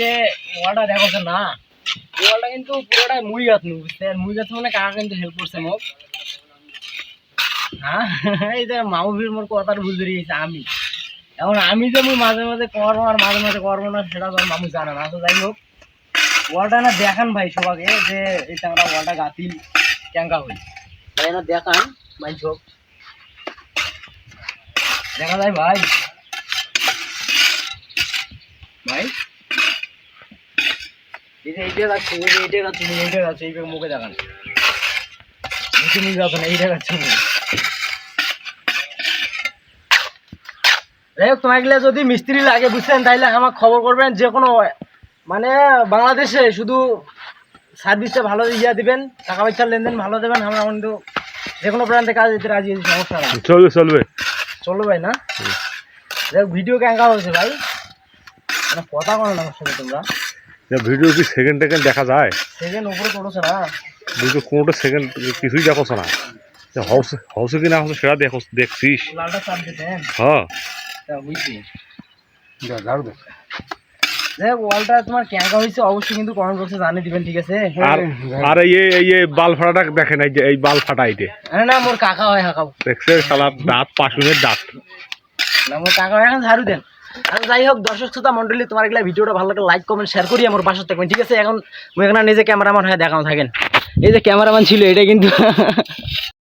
যে ওয়ালটা দেখো তো না কিন্তু মুই গাছ নু বুঝছেন মুই গাছ মানে কাকা কিন্তু হেল্প করছে মোক। হ্যাঁ? এই যে মোর কথাটা বুঝতে দিয়েছে আমি। এখন আমি যে মুই মাঝে মাঝে করব আর মাঝে মাঝে করব না, সেটা তো মামু জানে না। তো যাই হোক ওয়ালটা না দেখান ভাই সবাকে যে এই টাকা ওয়ালটা গাতিল ক্যাঙ্কা হই না দেখান, ভাই সব। দেখা যায় ভাই এই যে এইটা গাছ এইটা গাছ এইটা গাছ এই মুখে দেখান। দেখান এইটা যাই হোক তোমাকে যদি মিস্ত্রি লাগে বুঝছেন তাইলে আমাকে খবর করবেন যে কোনো মানে বাংলাদেশে শুধু সার্ভিসটা ভালো ইয়া দিবেন টাকা পয়সার লেনদেন ভালো দেবেন আমরা কিন্তু যে কোনো প্রান্তে কাজ দিতে রাজি আছি সমস্যা নাই। চলবে চলবে। চলো ভাই না? ভিডিও ক্যাঙ্কা হয়েছে ভাই? মানে কথা করো না আমার সাথে তোমরা। ভিডিও কি সেকেন্ড টেকেন্ড দেখা যায়? সেকেন্ড উপরে চলেছে না। ভিডিও কোনোটা সেকেন্ড কিছুই দেখোস না। হাউস হাউসে কিনা হাউসে সেটা দেখো দেখছিস। লালটা চাপ দিতেন হ্যাঁ। দেখ ওয়ালটা তোমার ক্যাঙ্কা হয়েছে অবশ্যই কিন্তু কমেন্ট বক্সে জানিয়ে দিবেন ঠিক আছে? আর আর এই বাল ফাটাটা দেখেন এই যে এই বাল ফাটা এইটে আরে না মোর কাকা হয় হাঁকাও দেখছে শালা দাঁত পাশুনের দাঁত। না মোর কাকা হয় এখন ঝাড়ু দেন। যাই হোক, দর্শক শ্রোতা মন্ডলী তোমার এগুলা ভিডিওটা ভালো লাগে লাইক কমেন্ট শেয়ার করি আমার পাশে থাকবেন। ঠিক আছে, এখন এখানে নিজে ক্যামেরাম্যান হয়ে দেখানো থাকেন। এই যে ক্যামেরাম্যান ছিল, এটা কিন্তু